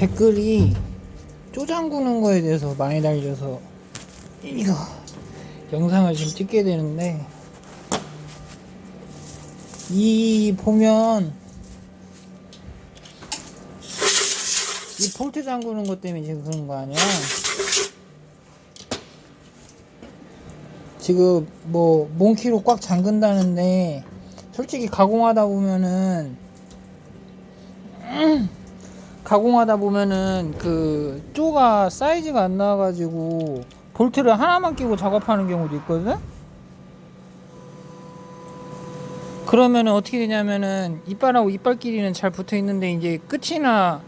댓글이 쪼장구는 거에 대해서 많이 달려서 이거 영상을 지금 찍게 되는데 이 보면 이 볼트 잠그는 것 때문에 지금 그런 거 아니야? 지금 뭐 몽키로 꽉 잠근다는데 솔직히 가공하다 보면은 음, 가공하다 보면은 그 쪼가 사이즈가 안 나와가지고 볼트를 하나만 끼고 작업하는 경우도 있거든. 그러면은 어떻게 되냐면은 이빨하고 이빨 끼리는 잘 붙어 있는데 이제 끝이나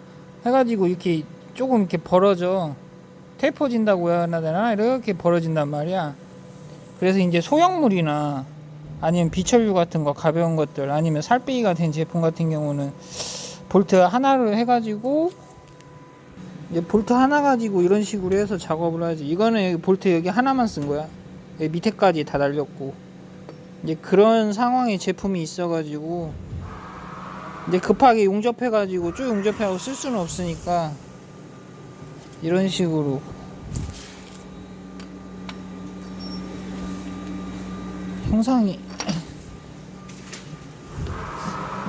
해가지고 이렇게 조금 이렇게 벌어져 테이퍼진다고 해야 하나 이렇게 벌어진단 말이야. 그래서 이제 소형물이나 아니면 비철류 같은 거 가벼운 것들 아니면 살빼기 가 된 제품 같은 경우는 볼트 하나를 해가지고 볼트 하나 가지고 이런 식으로 해서 작업을 하지. 이거는 볼트 여기 하나만 쓴 거야. 여기 밑에까지 다 달렸고. 이제 그런 상황의 제품이 있어가지고 이제 급하게 용접해가지고 쭉 용접하고 쓸 수는 없으니까 이런 식으로. 형상이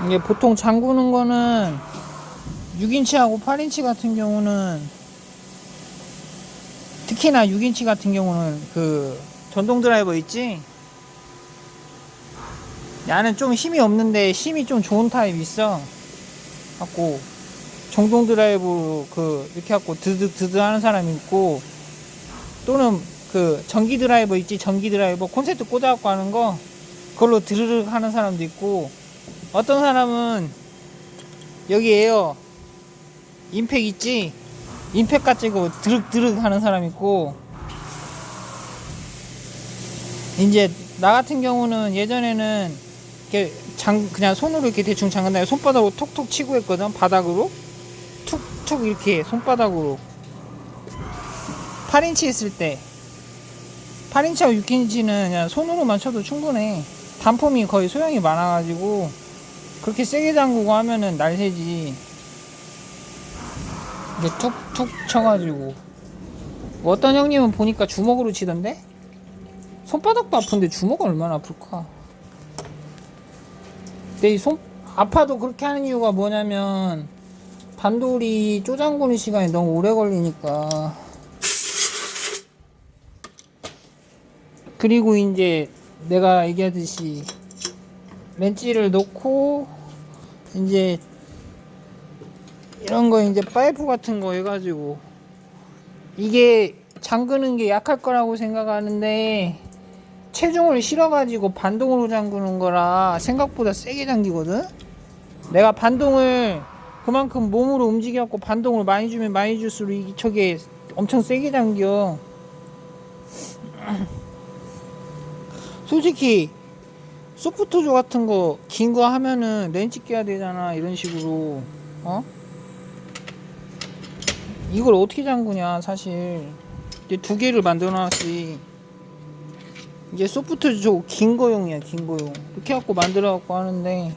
이게 보통 잠그는 거는 6인치하고 8인치 같은 경우는 특히나 6인치 같은 경우는 그 전동 드라이버 있지? 나는 좀 힘이 없는데 힘이 좀 좋은 타입 있어. 갖고 전동 드라이브 그 이렇게 갖고 드드 드드 하는 사람이 있고 또는 그 전기 드라이버 있지 전기 드라이버 콘센트 꽂아갖고 하는 거 그걸로 드르륵 하는 사람도 있고 어떤 사람은 여기 에어 임팩 있지? 임팩 가지고 드륵 드륵 하는 사람 있고. 이제 나 같은 경우는 예전에는 이렇게 장 그냥 손으로 이렇게 대충 잠근 다음에 손바닥으로 톡톡 치고 했거든 바닥으로. 툭툭 이렇게 손바닥으로. 8인치 했을 때. 8인치하고 6인치는 그냥 손으로만 쳐도 충분해. 단품이 거의 소형이 많아가지고 그렇게 세게 잠그고 하면은 날새지. 이게 툭툭 쳐가지고. 뭐 어떤 형님은 보니까 주먹으로 치던데? 손바닥도 아픈데 주먹은 얼마나 아플까? 근데 이 손 아파도 그렇게 하는 이유가 뭐냐면 반돌이 쪼장구는 시간이 너무 오래 걸리니까. 그리고 이제 내가 얘기하듯이 렌치를 놓고 이제 이런 거 이제 파이프 같은 거 해가지고 이게 잠그는 게 약할 거라고 생각하는데 체중을 실어가지고 반동으로 잠그는 거라 생각보다 세게 잠기거든? 내가 반동을 그만큼 몸으로 움직여갖고 반동을 많이 주면 많이 줄수록 이 저게 엄청 세게 잠겨. 솔직히 소프트조 같은 거 긴 거 하면은 렌치 끼야 되잖아 이런 식으로. 어? 이걸 어떻게 잠그냐 사실. 이제 두 개를 만들어 놨지 이제 소프트조 긴 거용이야 긴 거용. 이렇게 갖고 만들어 갖고 하는데.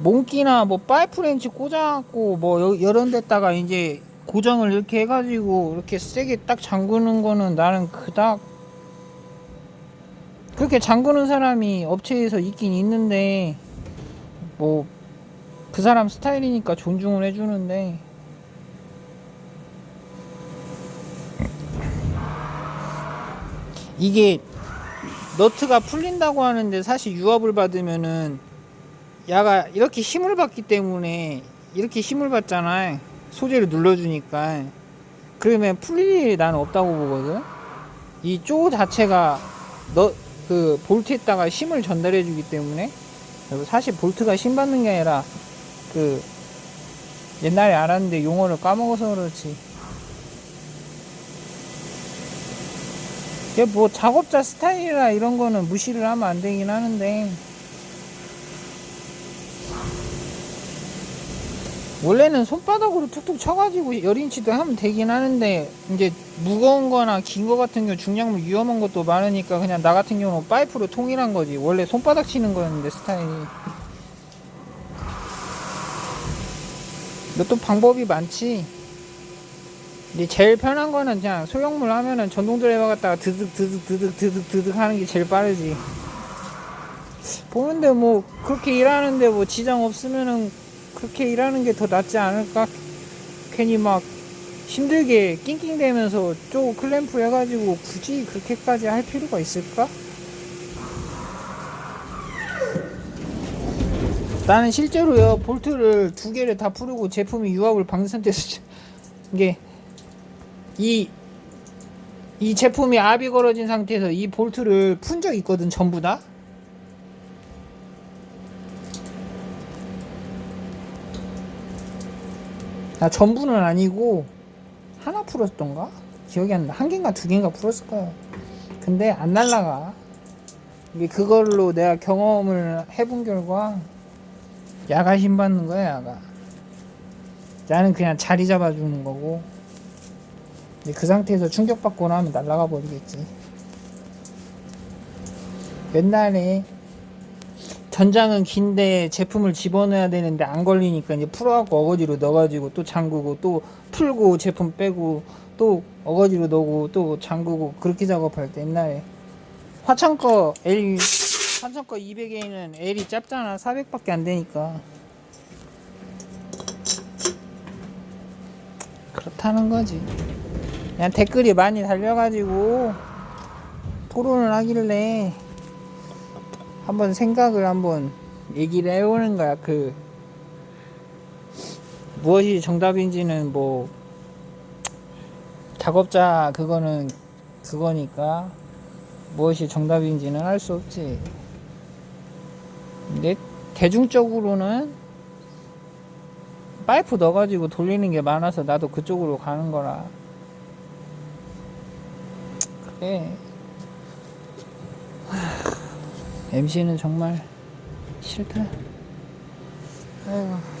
몽키나 뭐 파이프 렌치 꽂아 갖고 뭐 여- 이런 데다가 이제 고정을 이렇게 해가지고 이렇게 세게 딱 잠그는 거는 나는 그닥 그렇게 잠그는 사람이 업체에서 있긴 있는데 뭐 그 사람 스타일이니까 존중을 해주는데. 이게 너트가 풀린다고 하는데 사실 유압을 받으면은 야가 이렇게 힘을 받기 때문에 이렇게 힘을 받잖아 소재를 눌러주니까. 그러면 풀릴 일이 나는 없다고 보거든. 이 쪼 자체가 너 그 볼트에다가 힘을 전달해 주기 때문에 사실 볼트가 힘 받는 게 아니라 그 옛날에 알았는데 용어를 까먹어서 그렇지. 뭐 작업자 스타일이라 이런 거는 무시를 하면 안 되긴 하는데 원래는 손바닥으로 툭툭 쳐가지고 열인치도 하면 되긴 하는데 이제 무거운 거나 긴 거 같은 경우 중량물 위험한 것도 많으니까 그냥 나 같은 경우는 파이프로 통일한 거지 원래 손바닥 치는 거였는데 스타일이 또 방법이 많지. 근데 제일 편한 거는 그냥 소형물 하면은 전동 드라이버 갖다가 드득 드득 드득 드득 드득 하는 게 제일 빠르지. 보는데 뭐 그렇게 일하는데 뭐 지장 없으면은 그렇게 일하는 게 더 낫지 않을까? 괜히 막 힘들게 낑낑대면서 쪼 클램프 해가지고 굳이 그렇게까지 할 필요가 있을까? 나는 실제로요 볼트를 두 개를 다 풀고 제품이 유압을 방는 상태에서 이게 이, 이 제품이 압이 걸어진 상태에서 이 볼트를 푼 적 있거든 전부 다 아, 전부는 아니고 하나 풀었던가? 기억이 안 나. 한 개인가 두 개인가 풀었을 거야. 근데 안 날라가. 이게 그걸로 내가 경험을 해본 결과 야가 힘 받는 거야, 야가. 나는 그냥 자리 잡아주는 거고. 근데 그 상태에서 충격받고 나면 날라가 버리겠지. 옛날에 전장은 긴데 제품을 집어넣어야 되는데 안 걸리니까 이제 풀어갖고 어거지로 넣어가지고 또 잠그고 또 풀고 제품 빼고 또 어거지로 넣고 또 잠그고 그렇게 작업할 때 옛날에. 화창 거 L 화창 거 200A는 L이 짧잖아. 400밖에 안 되니까. 그렇다는 거지. 그냥 댓글이 많이 달려가지고 토론을 하길래 한번 생각을 한번 얘기를 해보는 거야. 그 무엇이 정답인지는 뭐 작업자 그거는 그거니까 무엇이 정답인지는 알 수 없지. 근데 대중적으로는 파이프 넣어가지고 돌리는 게 많아서 나도 그쪽으로 가는 거라. 그래. MC는 정말 싫다. 아이고.